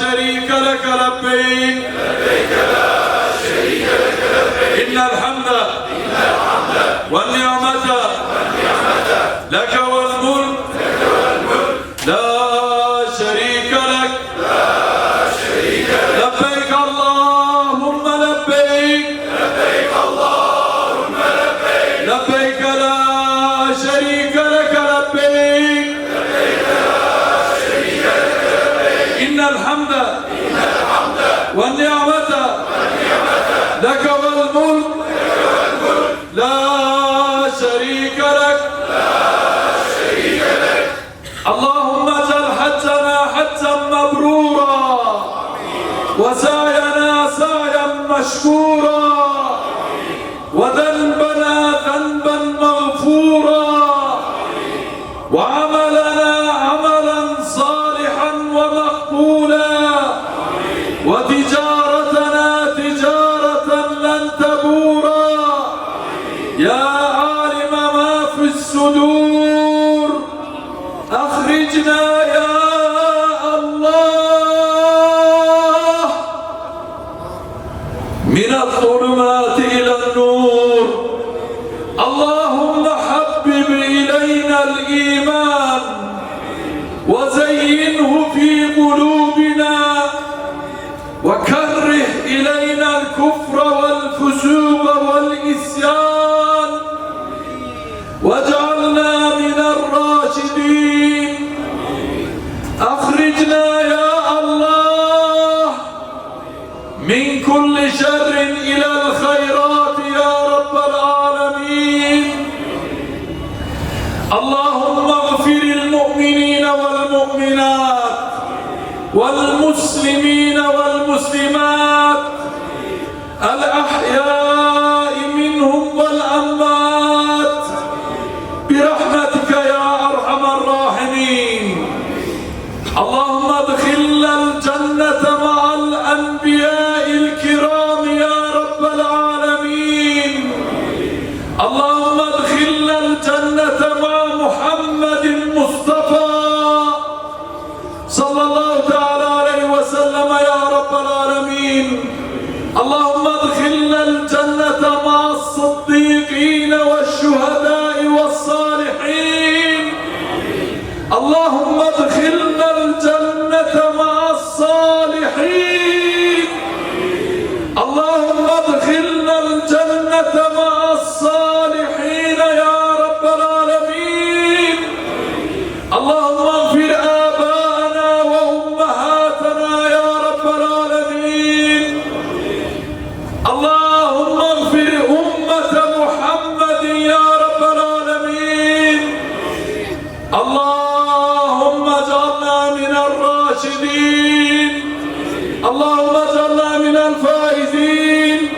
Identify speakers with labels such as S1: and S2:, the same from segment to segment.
S1: شريك لك لبيك لبيك لا شريك لك لبيك إن الحمد والنعمة شريك لك. لا شريك لك اللهم اجعل حجنا حجا مبرورا. وسعينا سعيا مشكورا. وذنبنا ذنبا مغفورا. وعملنا عملا صالحا ومقبولا. وتجارتنا الإيمان Allah Allahümme celle minel faizin.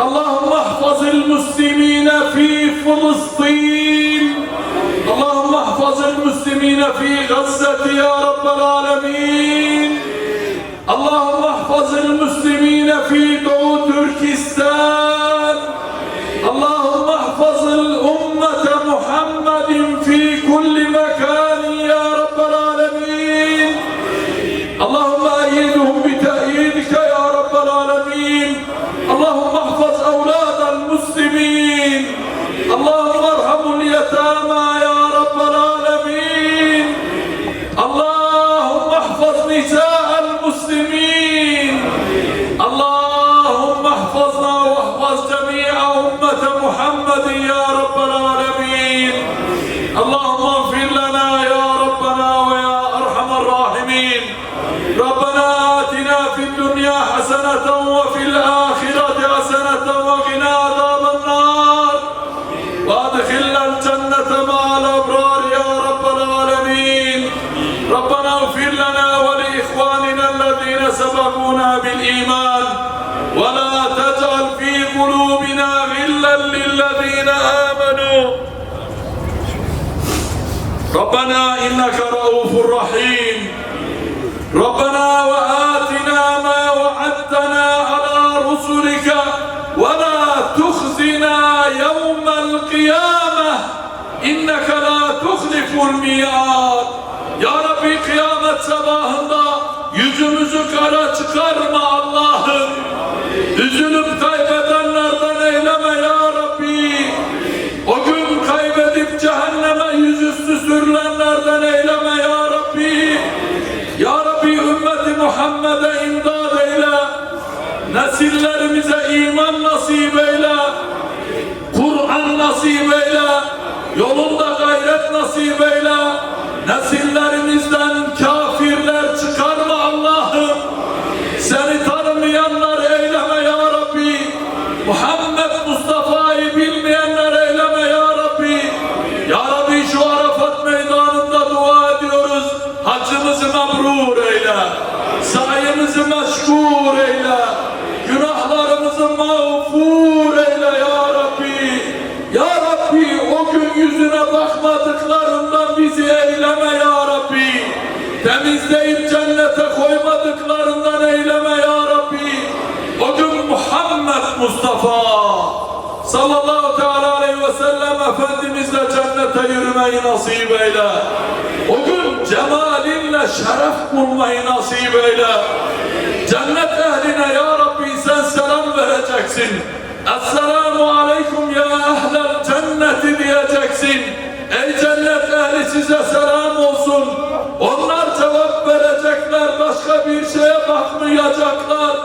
S1: Allahümme hafazil muslimine fi Filistin. Allahümme hafazil muslimine fi Gazzeti ya Rabbel Alemin. Allahümme hafazil muslimine fi Doğu Türkistan. Allahümme المسلمين اللهم أرحم اليتامى يا رب العالمين. اللهم احفظ نساء المسلمين. اللهم احفظنا واحفظ جميع أمة محمد يا رب العالمين. اللهم اغفر لنا يا ربنا ويا أرحم الراحمين. ربنا آتنا في الدنيا حسنة وفي الآخرة حسنة وقنا ربنا إنك رؤوف رحيم. ربنا وآتنا ما وعدتنا على رسلك ولا تخزنا يوم القيامة. إنك لا تخلف الميعاد. Ya Rabbi kıyamet sabahında yüzümüzü kara çıkarma Allah'ım. Üzülüp Muhammed'e imdad eyle. Nesillerimize iman nasip eyle. Kur'an nasip eyle. Yolunda gayret nasip eyle. Nesillerimizden yüzüne bakmadıklarından bizi eyleme ya Rabbi. Temizleyip cennete koymadıklarından eyleme ya Rabbi. O gün Muhammed Mustafa sallallahu teala aleyhi ve sellem Efendimizle cennete yürümeyi nasip eyle. O gün cemalinle şeref bulmayı nasip eyle. Cennet ehline ya Rabbi sen selam vereceksin. Esselamu aleyküm ya ehlel cenneti diyeceksin. Ey cennet ehli size selam olsun. Onlar cevap verecekler başka bir şeye bakmayacaklar.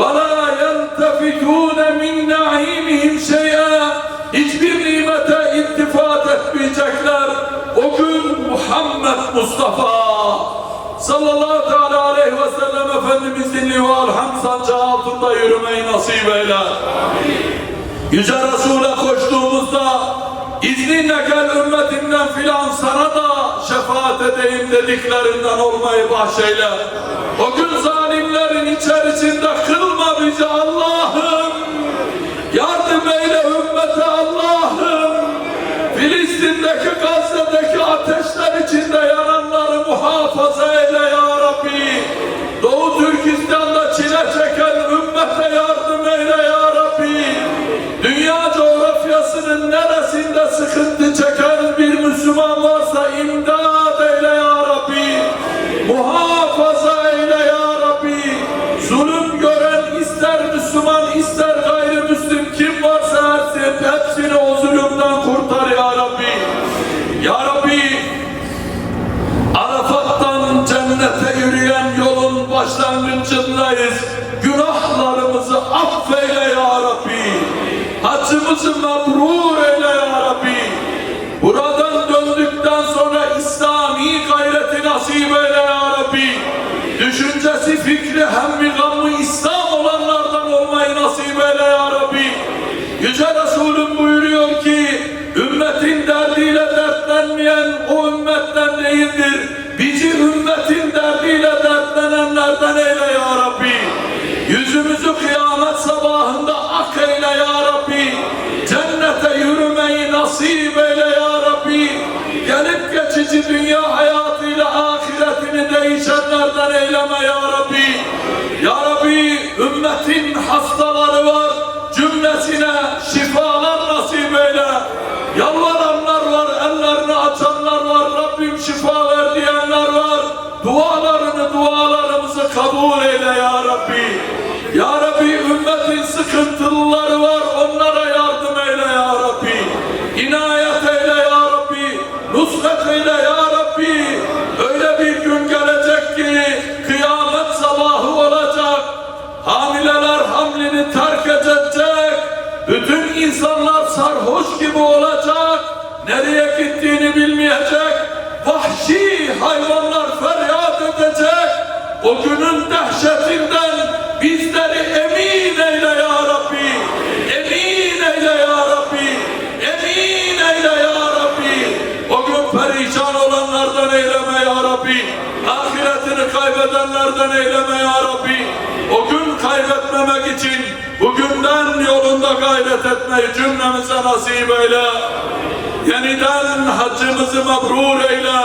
S1: وَلَا يَلْتَفِتُونَ مِنْ نَعِيمِهِمْ شَيْئًا Hiçbir nimete iltifat etmeyecekler. O gün Muhammed Mustafa sallallahu teala aleyhi ve sellem Efendimizin liva hamd sancağı altında yürümeyi nasip eyle. Yüce Resul'e koştuğumuzda izninle gel ümmetimden filan sana da şefaat edeyim dediklerinden olmayı bahşeyle. O gün zalimlerin içerisinde kılma bizi Allah'ım. Yardım eyle ümmete Allah'ım. Filistin'deki Gazze'deki ateşler içinde yananları coğrafyasının neresinde sıkıntı çeken bir Müslüman varsa imdad Fikri, hemmi, gammı İslam olanlardan olmayı nasip eyle ya Rabbi. Yüce Resulüm buyuruyor ki ümmetin derdiyle dertlenmeyen o ümmetten değildir. Bizi ümmetin derdiyle dertlenenlerden eyle ya Rabbi. Yüzümüzü kıyamet sabahında ak eyle ya Rabbi. Cennete yürümeyi nasip eyle ya Rabbi. Gelip geçici dünya hayatıyla değişenlerden eyleme ya Rabbi. Ya Rabbi ümmetin hastaları var. Cümlesine şifalar nasip eyle. Yalvaranlar var, ellerini açanlar var. Rabbim şifa ver diyenler var. Dualarını, dualarımızı kabul eyle ya Rabbi. İnsanlar sarhoş gibi olacak. Nereye gittiğini bilmeyecek. Vahşi hayvanlar feryat edecek. O günün dehşetinden bizleri emin eyle ya Rabbi. Emin eyle ya Rabbi. Emin eyle ya Rabbi. O gün perişan olanlardan eyleme ya Rabbi. Ahiretini kaybedenlerden eyleme ya Rabbi. O gün kaybetmemek için yolunda gayret etmeyi cümlemize nasip eyle. Yeniden haccımızı mebrur eyle.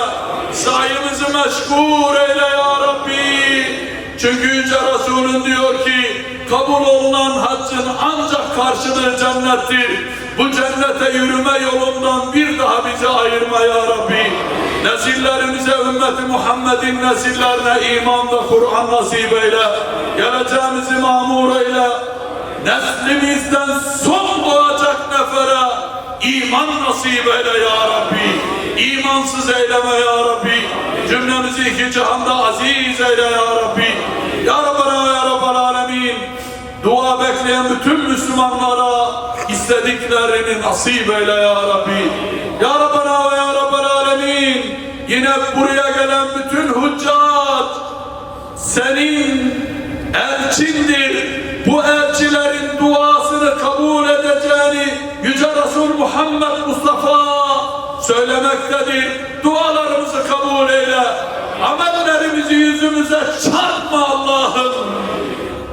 S1: Sayımızı meşgul eyle ya Rabbi. Çünkü Yüce Resulün diyor ki kabul olunan haccın ancak karşılığı cennettir. Bu cennete yürüme yolundan bir daha bizi ayırma ya Rabbi. Nesillerimize ümmeti Muhammed'in nesillerine iman ve Kur'an nasip eyle. Geleceğimizi mamur eyle. Neslimizden son doğacak nefere iman nasip eyle ya Rabbi. İmansız eyleme ya Rabbi. Cümlemizi iki cihanda aziz eyle ya Rabbi. Ya Rabbana ya Rabbal Alemin. Dua bekleyen bütün Müslümanlara istediklerini nasip eyle ya Rabbi. Ya Rabbana ve ya Rabbal Alemin. Yine buraya gelen bütün hüccat senin elçindir. Bu elçilerin duasını kabul edeceğini Yüce Resul Muhammed Mustafa söylemektedir. Dualarımızı kabul eyle. Amellerimizi yüzümüze çarpma Allah'ım.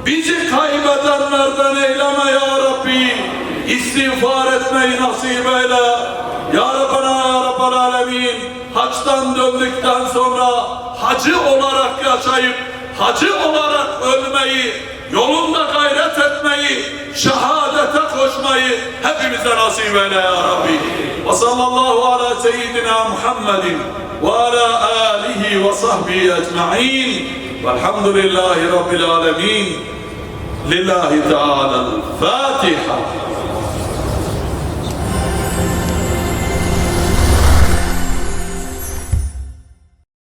S1: Bizi kaybedenlerden eyleme ya Rabbi. İstiğfar etmeyi nasip eyle. Ya Rabbana ya Rabbal Alemin. Haçtan döndükten sonra hacı olarak yaşayıp hacı olarak ölmeyi, yolunda gayret etmeyi, şehadete koşmayı hepimize nasip eyle ya Rabbi. Ve sallallahu ala seyyidina Muhammedin ve ala alihi ve sahbihi ecma'in. Velhamdülillahi Rabbil alemin. Lillahi Teala'l Fatiha.